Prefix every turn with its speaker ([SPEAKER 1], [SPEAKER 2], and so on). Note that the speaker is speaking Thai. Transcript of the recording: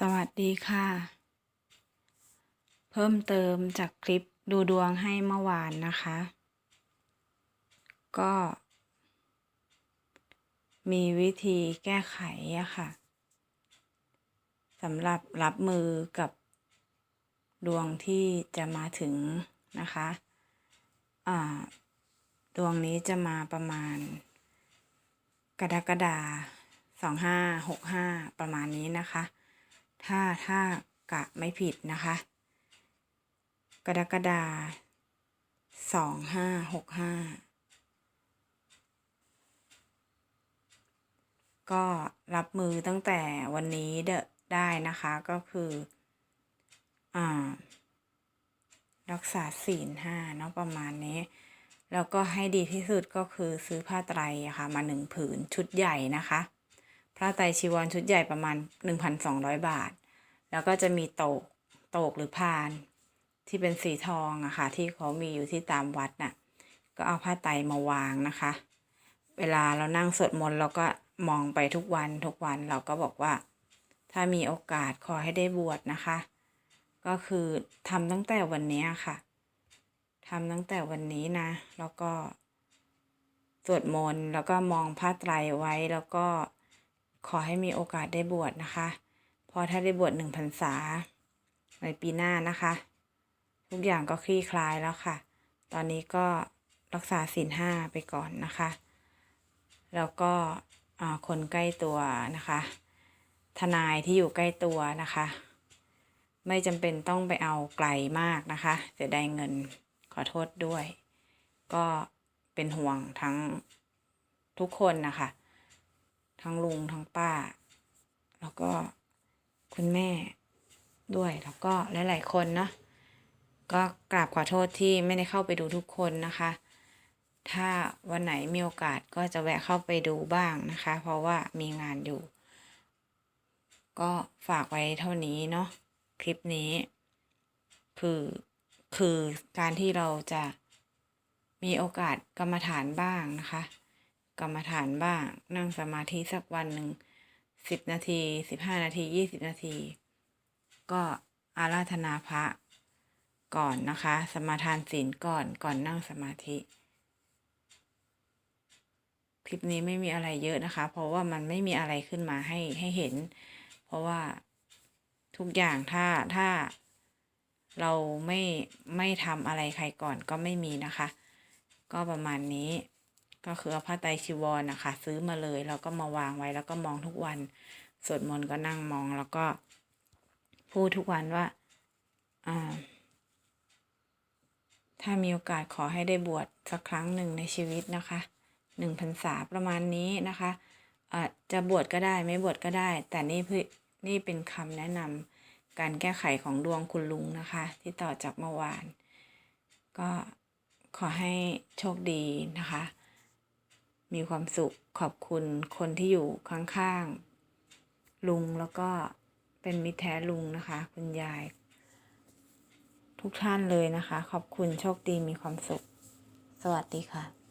[SPEAKER 1] สวัสดีค่ะ เพิ่มเติมจากคลิปดูดวงให้เมื่อวานนะคะ ก็ มีวิธีแก้ไขอะค่ะสำหรับรับมือกับดวงที่จะมาถึงนะคะอ่าดวงนี้จะมาประมาณ กรกฎาสองห้าหกห้าประมาณนี้นะคะ ถ้าถ้ากะไม่ผิดนะคะ กรกฎาสองห้าหกห้าก็รับมือตั้งแต่วันนี้เดได้นะคะก็คือ อ่า รักษาศีลห้าเนาะประมาณนี้ แล้วก็ให้ดีที่สุดก็คือซื้อผ้าไตรอะค่ะ มาหนึ่งผืนชุดใหญ่นะคะ ผ้าไตรชีวรชุดใหญ่ประมาณ 1,200 บาท แล้วก็จะมีโตกโตกหรือพานที่เป็นสีทองอะค่ะที่เขามีอยู่ที่ตามวัดน่ะก็เอาผ้าไตรมาวางนะคะ เวลาเรานั่งสวดมนต์เราก็มองไปทุกวันทุกวันเราก็บอกว่า ถ้ามีโอกาสขอให้ได้บวชนะคะ ก็คือทำตั้งแต่วันนี้ค่ะทำตั้งแต่วันนี้นะ แล้วก็สวดมนต์แล้วก็มองผ้าไตรไว้แล้วก็ ขอให้มีโอกาสได้บวชนะคะ พอถ้าได้บวชหนึ่งพรรษา ในปีหน้านะคะ ทุกอย่างก็คลี่คลายแล้วค่ะ ตอนนี้ก็รักษาศีลห้าไปก่อนนะคะ แล้วก็คนใกล้ตัวนะคะ ทนายที่อยู่ใกล้ตัวนะคะ ไม่จำเป็นต้องไปเอาไกลมากนะคะเสียดายเงินขอโทษด้วย ก็เป็นห่วงทั้งทุกคนนะคะ ทั้งลุงทั้งป้า แล้วก็คุณแม่ด้วยแล้วก็หลาย ๆ คนเนาะก็กราบขอโทษที่ไม่ได้เข้าไปดูทุกคนนะคะ ถ้าวันไหนมีโอกาสก็จะแวะเข้าไปดูบ้างนะคะ เพราะว่ามีงานอยู่ ก็ฝากไว้เท่านี้เนาะคลิปนี้ คือคือการที่เราจะมีโอกาสกรรมฐานบ้างนะคะ กรรมฐานบ้าง นั่งสมาธิสักวันหนึ่งสิบนาทีสิบห้านาทียี่สิบนาที ก็อาราธนาพระก่อนนะคะ สมาทานศีลก่อนก่อนนั่งสมาธิ คลิปนี้ไม่มีอะไรเยอะนะคะ เพราะว่ามันไม่มีอะไรขึ้นมาให้ให้เห็น เพราะว่าทุกอย่างถ้าถ้าเราไม่ไม่ทำอะไรใครก่อนก็ไม่มีนะคะ ก็ประมาณนี้ ก็คือเอาผ้าไตรชีวรนะคะ ซื้อมาเลยแล้วก็มาวางไว้แล้วก็มองทุกวันสวดมนต์ก็นั่งมองแล้วก็ พูดทุกวันว่าอ่าถ้ามีโอกาสขอให้ได้บวชสักครั้งหนึ่งในชีวิตนะคะหนึ่งพรรษาประมาณนี้นะคะอาจจะบวชก็ได้ไม่บวชก็ได้ แต่นี่เพื่อนี่เป็นคำแนะนำการแก้ไขของดวงคุณลุงนะคะ ที่ต่อจากเมื่อวาน ก็ขอให้โชคดีนะคะ มีความสุขขอบคุณคนที่อยู่ข้างๆลุงแล้วก็เป็นมิตรแท้ลุงนะคะ คุณยาย ทุกท่านเลยนะคะ ขอบคุณโชคดีมีความสุข สวัสดีค่ะ